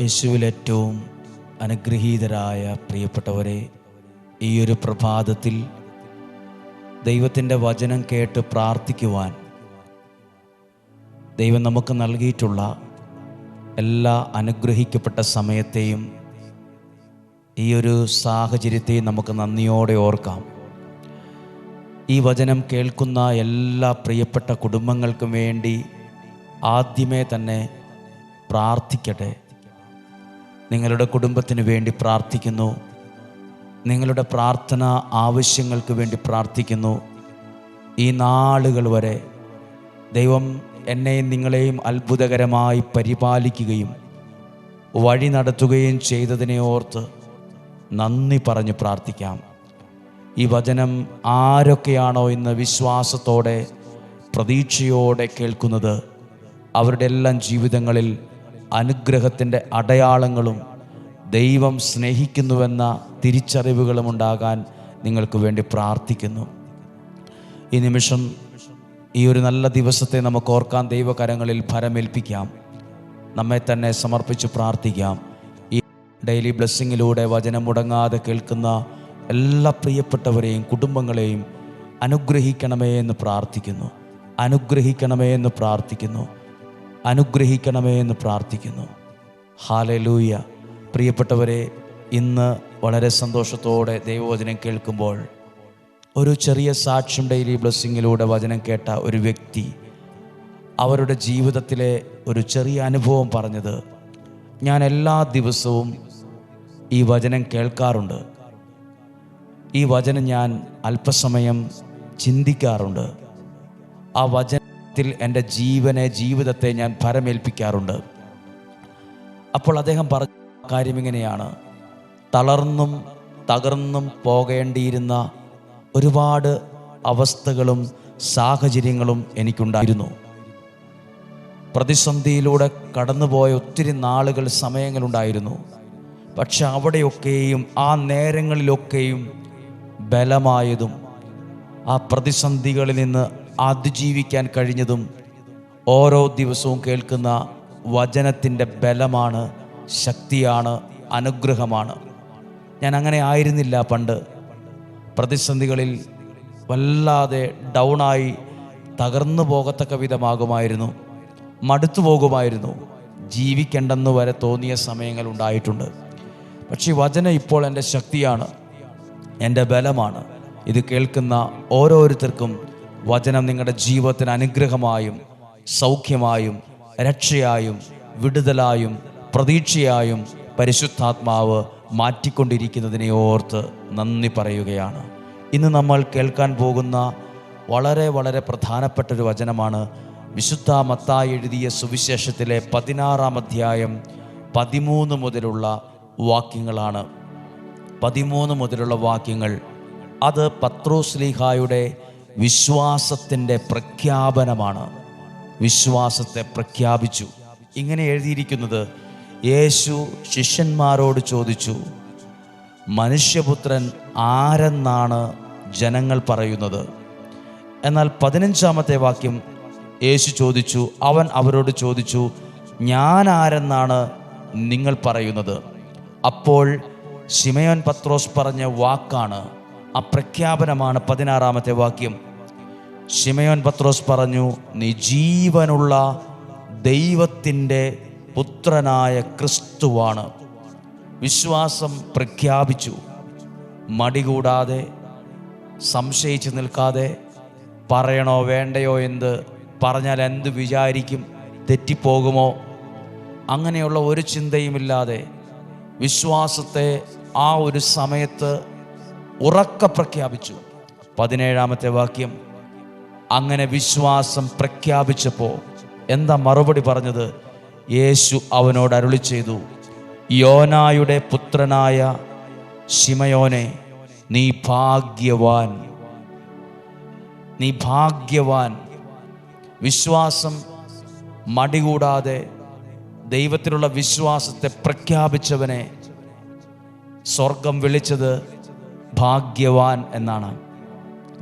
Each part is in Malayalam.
യേശുവിൽ ഏറ്റവും അനുഗ്രഹീതരായ പ്രിയപ്പെട്ടവരെ ഈ ഒരു പ്രഭാതത്തിൽ ദൈവത്തിന്റെ വചനം കേട്ട് പ്രാർത്ഥിക്കുവാൻ ദൈവം നമുക്ക് നൽകിയിട്ടുള്ള എല്ലാ അനുഗ്രഹിക്കപ്പെട്ട സമയത്തെയും ഈ ഒരു സാഹചര്യത്തെയും നമുക്ക് നന്ദിയോടെ ഓർക്കാം. ഈ വചനം കേൾക്കുന്ന എല്ലാ പ്രിയപ്പെട്ട കുടുംബങ്ങൾക്കും വേണ്ടി ആദ്യമേ തന്നെ പ്രാർത്ഥിക്കട്ടെ. നിങ്ങളുടെ കുടുംബത്തിന് വേണ്ടി പ്രാർത്ഥിക്കുന്നു. നിങ്ങളുടെ പ്രാർത്ഥന ആവശ്യങ്ങൾക്ക് വേണ്ടി പ്രാർത്ഥിക്കുന്നു. ഈ നാളുകൾ വരെ ദൈവം എന്നെയും നിങ്ങളെയും അത്ഭുതകരമായി പരിപാലിക്കുകയും വഴി നടത്തുകയും ചെയ്തതിനെ ഓർത്ത് നന്ദി പറഞ്ഞ് പ്രാർത്ഥിക്കാം. ഈ വചനം ആരൊക്കെയാണോ ഇന്ന് വിശ്വാസത്തോടെ പ്രതീക്ഷയോടെ കേൾക്കുന്നത് അവരുടെ എല്ലാം ജീവിതങ്ങളിൽ അനുഗ്രഹത്തിന്റെ അടയാളങ്ങളും ദൈവം സ്നേഹിക്കുന്നുവെന്ന തിരിച്ചറിവുകളും ഉണ്ടാകാൻ നിങ്ങൾക്ക് വേണ്ടി പ്രാർത്ഥിക്കുന്നു. ഈ നിമിഷം ഈ ഒരു നല്ല ദിവസത്തെ നമുക്ക് ഓർക്കാൻ ദൈവകരങ്ങളിൽ ഫലമേൽപ്പിക്കാം. നമ്മെ തന്നെ സമർപ്പിച്ച് പ്രാർത്ഥിക്കാം. ഈ ഡെയിലി ബ്ലെസ്സിങ്ങിലൂടെ വചനം മുടങ്ങാതെ കേൾക്കുന്ന എല്ലാ പ്രിയപ്പെട്ടവരെയും കുടുംബങ്ങളെയും അനുഗ്രഹിക്കണമേ എന്ന് പ്രാർത്ഥിക്കുന്നു. അനുഗ്രഹിക്കണമേ എന്ന് പ്രാർത്ഥിക്കുന്നു. അനുഗ്രഹിക്കണമേ എന്ന് പ്രാർത്ഥിക്കുന്നു. ഹാലലൂയ. പ്രിയപ്പെട്ടവരെ ഇന്ന് വളരെ സന്തോഷത്തോടെ ദൈവവചനം കേൾക്കുമ്പോൾ ഒരു ചെറിയ സാക്ഷ്യം ഡെയിലി ബ്ലെസ്സിങ്ങിലൂടെ വചനം കേട്ട ഒരു വ്യക്തി അവരുടെ ജീവിതത്തിലെ ഒരു ചെറിയ അനുഭവം പറഞ്ഞത് ഞാൻ എല്ലാ ദിവസവും ഈ വചനം കേൾക്കാറുണ്ട്. ഈ വചനം ഞാൻ അല്പസമയം ചിന്തിക്കാറുണ്ട്. ആ വചനത്തിൽ എന്റെ ജീവനെ ജീവിതത്തെ ഞാൻ ഭരമേൽപ്പിക്കാറുണ്ട്. അപ്പോൾ അദ്ദേഹം പറഞ്ഞ കാര്യം ഇങ്ങനെയാണ്. തളർന്നും തകർന്നും പോകേണ്ടിയിരുന്ന ഒരുപാട് അവസ്ഥകളും സാഹചര്യങ്ങളും എനിക്കുണ്ടായിരുന്നു. പ്രതിസന്ധിയിലൂടെ കടന്നുപോയ ഒത്തിരി നാളുകൾ സമയങ്ങളുണ്ടായിരുന്നു. പക്ഷെ അവിടെയൊക്കെയും ആ നേരങ്ങളിലൊക്കെയും ബലമായതും ആ പ്രതിസന്ധികളിൽ നിന്ന് അതിജീവിക്കാൻ കഴിഞ്ഞതും ഓരോ ദിവസവും കേൾക്കുന്ന വചനത്തിന്റെ ബലമാണ് ശക്തിയാണ് അനുഗ്രഹമാണ്. ഞാൻ അങ്ങനെ ആയിരുന്നില്ല പണ്ട്. പ്രതിസന്ധികളിൽ വല്ലാതെ ഡൗണായി തകർന്നു പോകത്തക്ക വിധമാകുമായിരുന്നു. മടുത്തു പോകുമായിരുന്നു. ജീവിക്കേണ്ടെന്ന് വരെ തോന്നിയ സമയങ്ങൾ ഉണ്ടായിട്ടുണ്ട്. പക്ഷേ വചനം ഇപ്പോൾ എന്റെ ശക്തിയാണ് എന്റെ ബലമാണ്. ഇത് കേൾക്കുന്ന ഓരോരുത്തർക്കും വചനം നിങ്ങളുടെ ജീവിതത്തിന് അനുഗ്രഹമായും സൗഖ്യമായും രക്ഷയായും വിടുതലായും പ്രതീക്ഷയായും പരിശുദ്ധാത്മാവ് മാറ്റിക്കൊണ്ടിരിക്കുന്നതിനെ ഓർത്ത് നന്ദി പറയുകയാണ്. ഇന്ന് നമ്മൾ കേൾക്കാൻ പോകുന്ന വളരെ വളരെ പ്രധാനപ്പെട്ട ഒരു വചനമാണ് വിശുദ്ധ മത്തായി എഴുതിയ സുവിശേഷത്തിലെ പതിനാറാം അധ്യായം പതിമൂന്ന് മുതലുള്ള വാക്യങ്ങളാണ്. പതിമൂന്ന് മുതലുള്ള വാക്യങ്ങൾ. അത് പത്രോസ്ലിഹായുടെ വിശ്വാസത്തിന്റെ പ്രഖ്യാപനമാണ്. വിശ്വാസത്തെ പ്രഖ്യാപിച്ചു. ഇങ്ങനെ എഴുതിയിരിക്കുന്നത് യേശു ശിഷ്യന്മാരോട് ചോദിച്ചു മനുഷ്യപുത്രൻ ആരെന്നാണ് ജനങ്ങൾ പറയുന്നത്? എന്നാൽ പതിനഞ്ചാമത്തെ വാക്യം യേശു ചോദിച്ചു അവൻ അവരോട് ചോദിച്ചു ഞാൻ ആരെന്നാണ് നിങ്ങൾ പറയുന്നത്? അപ്പോൾ ശിമയോൻ പത്രോസ് പറഞ്ഞ വാക്കാണ് ആ പ്രഖ്യാപനമാണ് പതിനാറാമത്തെ വാക്യം. ഷിമയോൻ പത്രോസ് പറഞ്ഞു നീ ജീവനുള്ള ദൈവത്തിന്റെ പുത്രനായ ക്രിസ്തുവാണ്. വിശ്വാസം പ്രഖ്യാപിച്ചു. മടികൂടാതെ സംശയിച്ച് നിൽക്കാതെ പറയണോ വേണ്ടയോ എന്ത്? പറഞ്ഞാൽ എന്ത് വിചാരിക്കും? തെറ്റിപ്പോകുമോ? അങ്ങനെയുള്ള ഒരു ചിന്തയുമില്ലാതെ വിശ്വാസത്തെ ആ ഒരു സമയത്ത് ഉറക്ക പ്രഖ്യാപിച്ചു. പതിനേഴാമത്തെ വാക്യം അങ്ങനെ വിശ്വാസം പ്രഖ്യാപിച്ചപ്പോൾ എന്താ മറുപടി പറഞ്ഞത്? യേശു അവനോട് അരുളി ചെയ്തു യോനായുടെ പുത്രനായ ശിമയോനെ നീ ഭാഗ്യവാൻ. നീ ഭാഗ്യവാൻ. വിശ്വാസം മടികൂടാതെ ദൈവത്തിലുള്ള വിശ്വാസത്തെ പ്രഖ്യാപിച്ചവനെ സ്വർഗം വിളിച്ചത് ഭാഗ്യവാൻ എന്നാണ്.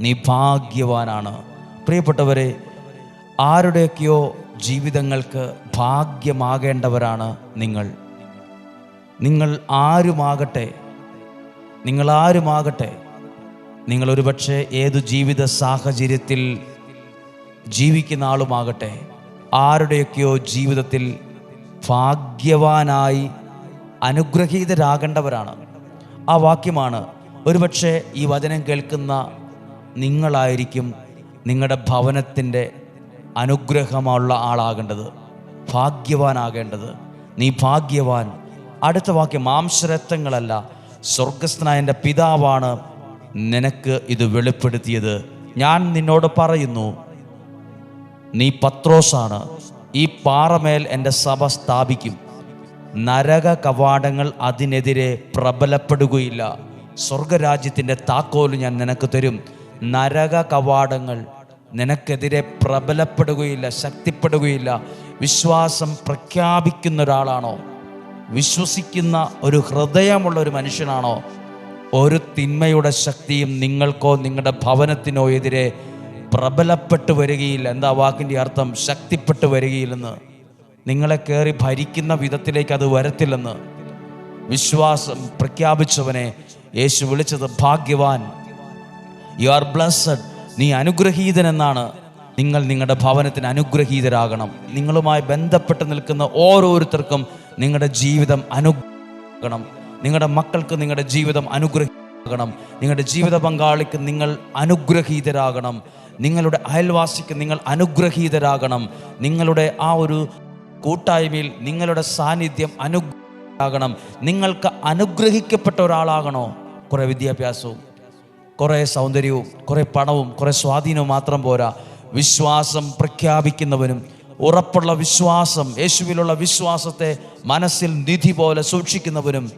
നീ ഭാഗ്യവാനാണ്. പ്രിയപ്പെട്ടവരെ ആരുടെയൊക്കെയോ ജീവിതങ്ങൾക്ക് ഭാഗ്യമാകേണ്ടവരാണ് നിങ്ങൾ. നിങ്ങൾ ആരുമാകട്ടെ നിങ്ങൾ ആരുമാകട്ടെ നിങ്ങൾ ഒരുപക്ഷെ ഏതു ജീവിത സാഹചര്യത്തിൽ ജീവിക്കുന്ന ആളുമാകട്ടെ ആരുടെയൊക്കെയോ ജീവിതത്തിൽ ഭാഗ്യവാനായി അനുഗ്രഹീതരാകേണ്ടവരാണ്. ആ വാക്യമാണ് ഒരുപക്ഷെ ഈ വചനം കേൾക്കുന്ന നിങ്ങളായിരിക്കും നിങ്ങളുടെ ഭവനത്തിന്റെ അനുഗ്രഹമുള്ള ആളാകേണ്ടത് ഭാഗ്യവാനാകേണ്ടത്. നീ ഭാഗ്യവാൻ. അടുത്ത വാക്യം മാംസരത്വങ്ങളല്ല സ്വർഗസ്ഥനായ എന്റെ പിതാവാണ് നിനക്ക് ഇത് വെളിപ്പെടുത്തിയത്. ഞാൻ നിന്നോട് പറയുന്നു നീ പത്രോസാണ് ഈ പാറമേൽ എന്റെ സഭ സ്ഥാപിക്കും. നരക കവാടങ്ങൾ അതിനെതിരെ പ്രബലപ്പെടുകയില്ല. സ്വർഗരാജ്യത്തിന്റെ താക്കോൽ ഞാൻ നിനക്ക് തരും. നരക കവാടങ്ങൾ നിനക്കെതിരെ പ്രബലപ്പെടുകയില്ല ശക്തിപ്പെടുകയില്ല. വിശ്വാസം പ്രഖ്യാപിക്കുന്ന ഒരാളാണോ? വിശ്വസിക്കുന്ന ഒരു ഹൃദയമുള്ള ഒരു മനുഷ്യനാണോ? ഒരു തിന്മയുടെ ശക്തിയും നിങ്ങൾക്കോ നിങ്ങളുടെ ഭവനത്തിനോ എതിരെ പ്രബലപ്പെട്ടു വരികയില്ല. എന്താ വാക്കിന്റെ അർത്ഥം? ശക്തിപ്പെട്ടു വരികയില്ലെന്ന്. നിങ്ങളെ കയറി ഭരിക്കുന്ന വിധത്തിലേക്ക് അത് വരത്തില്ലെന്ന്. വിശ്വാസം പ്രഖ്യാപിച്ചവനെ യേശു വിളിച്ചത് ഭാഗ്യവാൻ യു ആർ ബ്ലസ്സഡ് നീ അനുഗ്രഹീതൻ എന്നാണ് നിങ്ങൾ നിങ്ങളുടെ ഭവനത്തിന് അനുഗ്രഹീതരാകണം. നിങ്ങളുമായി ബന്ധപ്പെട്ട് നിൽക്കുന്ന ഓരോരുത്തർക്കും നിങ്ങളുടെ ജീവിതം അനുഗ്രഹിക്കണം നിങ്ങളുടെ മക്കൾക്ക് നിങ്ങളുടെ ജീവിതം അനുഗ്രഹിക്കണം നിങ്ങളുടെ ജീവിത പങ്കാളിക്ക് നിങ്ങൾ അനുഗ്രഹീതരാകണം. നിങ്ങളുടെ അയൽവാസിക്ക് നിങ്ങൾ അനുഗ്രഹീതരാകണം. നിങ്ങളുടെ ആ ഒരു കൂട്ടായ്മയിൽ നിങ്ങളുടെ സാന്നിധ്യം അനുഗ്രഹമാകണം നിങ്ങൾക്ക് അനുഗ്രഹിക്കപ്പെട്ട ഒരാളാകണോ? കുറേ വിദ്യാഭ്യാസവും കുറേ സൗന്ദര്യവും കുറേ പണവും കുറേ സ്വാധീനവും മാത്രം പോരാ. വിശ്വാസം പ്രഖ്യാപിക്കുന്നവനും ഉറപ്പുള്ള വിശ്വാസം യേശുവിലുള്ള വിശ്വാസത്തെ മനസ്സിൽ നിധി പോലെ സൂക്ഷിക്കുന്നവനും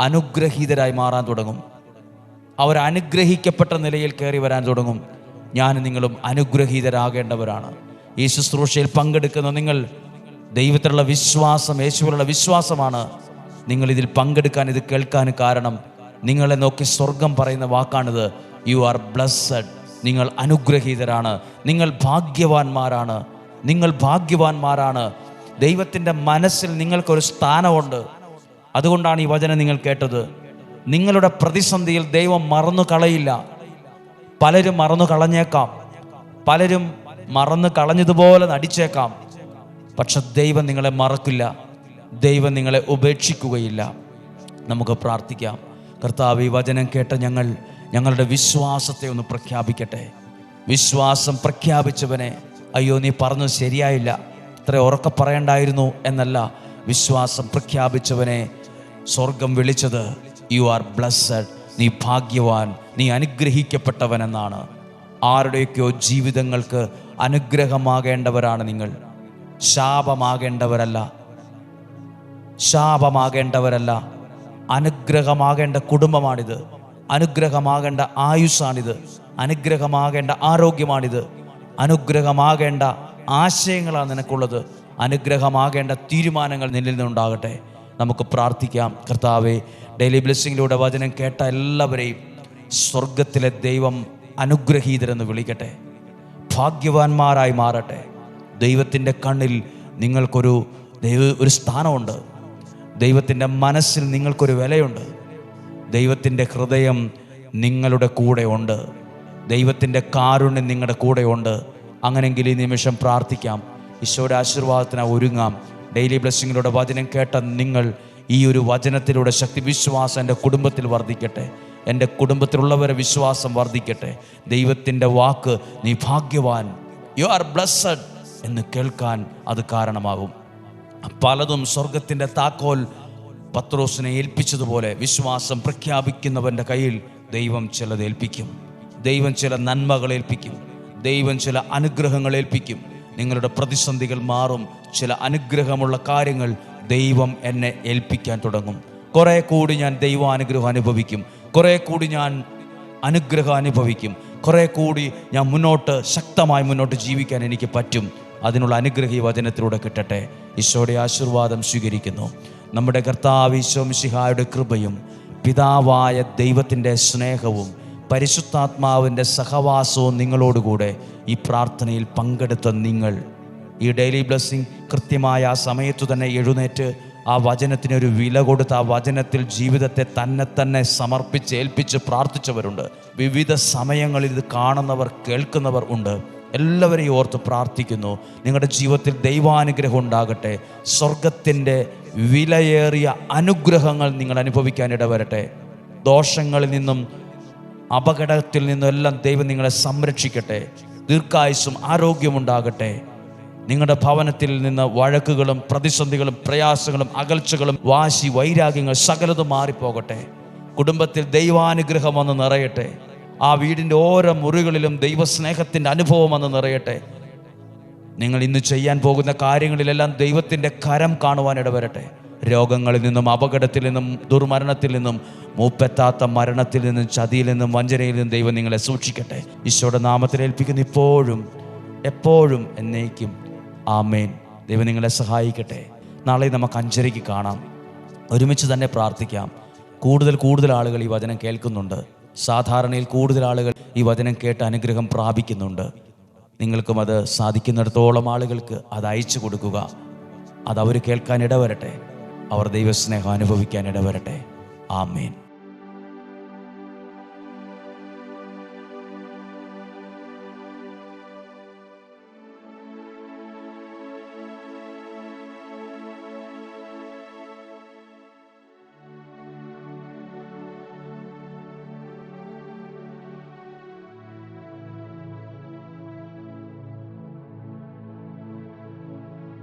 അനുഗ്രഹീതരായി മാറാൻ തുടങ്ങും. അവർ അനുഗ്രഹിക്കപ്പെട്ട നിലയിൽ കയറി വരാൻ തുടങ്ങും. ഞാൻ നിങ്ങളും അനുഗ്രഹീതരാകേണ്ടവരാണ്. ഈ ശുശ്രൂഷയിൽ പങ്കെടുക്കുന്ന നിങ്ങൾ ദൈവത്തിലുള്ള വിശ്വാസം യേശുവിലുള്ള വിശ്വാസമാണ്. നിങ്ങൾ ഇതിൽ പങ്കെടുക്കാൻ ഇത് കേൾക്കാൻ കാരണം നിങ്ങളെ നോക്കി സ്വർഗം പറയുന്ന വാക്കാണിത്. യു ആർ ബ്ലസ്സഡ് നിങ്ങൾ അനുഗ്രഹീതരാണ്. നിങ്ങൾ ഭാഗ്യവാന്മാരാണ്. നിങ്ങൾ ഭാഗ്യവാന്മാരാണ്. ദൈവത്തിന്റെ മനസ്സിൽ നിങ്ങൾക്കൊരു സ്ഥാനമുണ്ട്. അതുകൊണ്ടാണ് ഈ വചനം നിങ്ങൾ കേട്ടത്. നിങ്ങളുടെ പ്രതിസന്ധിയിൽ ദൈവം മറന്നു കളയില്ല. പലരും മറന്നു കളഞ്ഞേക്കാം. പലരും മറന്നു കളഞ്ഞതുപോലെ നടിച്ചേക്കാം. പക്ഷെ ദൈവം നിങ്ങളെ മറക്കില്ല. ദൈവം നിങ്ങളെ ഉപേക്ഷിക്കുകയില്ല. നമുക്ക് പ്രാർത്ഥിക്കാം. കർത്താവ് ഈ വചനം കേട്ട ഞങ്ങൾ ഞങ്ങളുടെ വിശ്വാസത്തെ ഒന്ന് പ്രഖ്യാപിക്കട്ടെ. വിശ്വാസം പ്രഖ്യാപിച്ചവനെ അയ്യോ നീ പറഞ്ഞത് ശരിയായില്ല. ഇത്ര ഉറക്കെ പറയണ്ടായിരുന്നു എന്നല്ല. വിശ്വാസം പ്രഖ്യാപിച്ചവനെ സ്വർഗം വിളിച്ചത് യു ആർ ബ്ലസ്സഡ് നീ ഭാഗ്യവാൻ. നീ അനുഗ്രഹിക്കപ്പെട്ടവൻ എന്നാണ് ആരുടെയൊക്കെയോ ജീവിതങ്ങൾക്ക് അനുഗ്രഹമാകേണ്ടവരാണ് നിങ്ങൾ. ശാപമാകേണ്ടവരല്ല. ശാപമാകേണ്ടവരല്ല. അനുഗ്രഹമാകേണ്ട കുടുംബമാണിത്. അനുഗ്രഹമാകേണ്ട ആയുസ്സാണിത്. അനുഗ്രഹമാകേണ്ട ആരോഗ്യമാണിത്. അനുഗ്രഹമാകേണ്ട ആശയങ്ങളാണ് നിനക്കുള്ളത്. അനുഗ്രഹമാകേണ്ട തീരുമാനങ്ങൾ നിന്നിൽ നിന്നുണ്ടാകട്ടെ. നമുക്ക് പ്രാർത്ഥിക്കാം. കർത്താവെ ഡെയിലി ബ്ലെസ്സിങ്ങിലൂടെ വചനം കേട്ട എല്ലാവരെയും സ്വർഗത്തിലെ ദൈവം അനുഗ്രഹീതരെന്ന് വിളിക്കട്ടെ. ഭാഗ്യവാന്മാരായി മാറട്ടെ. ദൈവത്തിന്റെ കണ്ണിൽ നിങ്ങൾക്കൊരു ദൈവ ഒരു സ്ഥാനമുണ്ട്. ദൈവത്തിന്റെ മനസ്സിൽ നിങ്ങൾക്കൊരു വിലയുണ്ട്. ദൈവത്തിന്റെ ഹൃദയം നിങ്ങളുടെ കൂടെ ഉണ്ട്. ദൈവത്തിന്റെ കാരുണ്യം നിങ്ങളുടെ കൂടെ ഉണ്ട്. അങ്ങനെങ്കിൽ ഈ നിമിഷം പ്രാർത്ഥിക്കാം. ഈശോയുടെ ആശീർവാദത്തിന് ഒരുങ്ങാം. ഡെയിലി ബ്ലെസ്സിങ്ങിലൂടെ വചനം കേട്ട നിങ്ങൾ ഈ ഒരു വചനത്തിലൂടെ ശക്തി വിശ്വാസം എന്റെ കുടുംബത്തിൽ വർദ്ധിക്കട്ടെ. എന്റെ കുടുംബത്തിലുള്ളവരെ വിശ്വാസം വർദ്ധിക്കട്ടെ. ദൈവത്തിന്റെ വാക്ക് നീ ഭാഗ്യവാൻ. യു ആർ ബ്ലസ്സഡ് എന്ന് കേൾക്കാൻ അത് കാരണമാകും പലതും സ്വർഗത്തിന്റെ താക്കോൽ പത്രോസിനെ ഏൽപ്പിച്ചതുപോലെ വിശ്വാസം പ്രഖ്യാപിക്കുന്നവന്റെ കയ്യിൽ ദൈവം ചിലത് ഏൽപ്പിക്കും. ദൈവം ചില നന്മകൾ ഏൽപ്പിക്കും. ദൈവം ചില അനുഗ്രഹങ്ങൾ ഏൽപ്പിക്കും. നിങ്ങളുടെ പ്രതിസന്ധികൾ മാറും. ചില അനുഗ്രഹമുള്ള കാര്യങ്ങൾ ദൈവം എന്നെ ഏൽപ്പിക്കാൻ തുടങ്ങും. കുറേ കൂടി ഞാൻ ദൈവാനുഗ്രഹം അനുഭവിക്കും. കുറേ കൂടി ഞാൻ അനുഗ്രഹം അനുഭവിക്കും. കുറേ കൂടി ഞാൻ മുന്നോട്ട് ശക്തമായി മുന്നോട്ട് ജീവിക്കാൻ എനിക്ക് പറ്റും. അതിനുള്ള അനുഗ്രഹ വചനത്തിലൂടെ കിട്ടട്ടെ. ഈശോയുടെ ആശീർവാദം സ്വീകരിക്കുന്നു. നമ്മുടെ കർത്താവ് ഈശോ മിശിഹായുടെ കൃപയും പിതാവായ ദൈവത്തിന്റെ സ്നേഹവും പരിശുദ്ധാത്മാവിന്റെ സഹവാസവും നിങ്ങളോടുകൂടെ ഈ പ്രാർത്ഥനയിൽ പങ്കെടുത്ത നിങ്ങൾ. ഈ ഡെയിലി ബ്ലെസ്സിങ് കൃത്യമായ ആ സമയത്തു തന്നെ എഴുന്നേറ്റ് ആ വചനത്തിന് ഒരു വില കൊടുത്ത് ആ വചനത്തിൽ ജീവിതത്തെ തന്നെ തന്നെ സമർപ്പിച്ച് ഏൽപ്പിച്ച് പ്രാർത്ഥിച്ചവരുണ്ട്. വിവിധ സമയങ്ങളിൽ ഇത് കാണുന്നവർ കേൾക്കുന്നവർ ഉണ്ട്. എല്ലാവരെയും ഓർത്ത് പ്രാർത്ഥിക്കുന്നു. നിങ്ങളുടെ ജീവിതത്തിൽ ദൈവാനുഗ്രഹം ഉണ്ടാകട്ടെ. സ്വർഗത്തിന്റെ വിലയേറിയ അനുഗ്രഹങ്ങൾ നിങ്ങൾ അനുഭവിക്കാൻ ഇടവരട്ടെ. ദോഷങ്ങളിൽ നിന്നും അപകടത്തിൽ നിന്നും എല്ലാം ദൈവം നിങ്ങളെ സംരക്ഷിക്കട്ടെ. ദീർഘായുസും ആരോഗ്യമുണ്ടാകട്ടെ നിങ്ങളുടെ ഭവനത്തിൽ നിന്ന് വഴക്കുകളും പ്രതിസന്ധികളും പ്രയാസങ്ങളും അകൽച്ചകളും വാശി വൈരാഗ്യങ്ങൾ സകലതും മാറിപ്പോകട്ടെ. കുടുംബത്തിൽ ദൈവാനുഗ്രഹം വന്ന് നിറയട്ടെ. ആ വീടിന്റെ ഓരോ മുറികളിലും ദൈവസ്നേഹത്തിന്റെ അനുഭവം അന്ന് നിറയട്ടെ. നിങ്ങൾ ഇന്ന് ചെയ്യാൻ പോകുന്ന കാര്യങ്ങളിലെല്ലാം ദൈവത്തിന്റെ കരം കാണുവാൻ ഇടവരട്ടെ. രോഗങ്ങളിൽ നിന്നും അപകടത്തിൽ നിന്നും ദുർമരണത്തിൽ നിന്നും മൂപ്പെത്താത്ത മരണത്തിൽ നിന്നും ചതിയിൽ നിന്നും വഞ്ചനയിൽ നിന്നും ദൈവം നിങ്ങളെ സൂക്ഷിക്കട്ടെ. ഈശോയുടെ നാമത്തിൽ ഏൽപ്പിക്കുന്ന ഇപ്പോഴും എപ്പോഴും എന്നേക്കും. ആമേൻ. ദൈവം നിങ്ങളെ സഹായിക്കട്ടെ. നാളെ നമുക്ക് അഞ്ചരയ്ക്ക് കാണാം. ഒരുമിച്ച് തന്നെ പ്രാർത്ഥിക്കാം. കൂടുതൽ കൂടുതൽ ആളുകൾ ഈ വചനം കേൾക്കുന്നുണ്ട്. സാധാരണയിൽ കൂടുതൽ ആളുകൾ ഈ വചനം കേട്ട് അനുഗ്രഹം പ്രാപിക്കുന്നുണ്ട്. നിങ്ങൾക്കും അത് സാധിക്കുന്നിടത്തോളം ആളുകൾക്ക് അത് അയച്ചു കൊടുക്കുക. അത് അവർ കേൾക്കാൻ ഇടവരട്ടെ. അവർ ദൈവസ്നേഹം അനുഭവിക്കാൻ ഇടവരട്ടെ. ആമേൻ.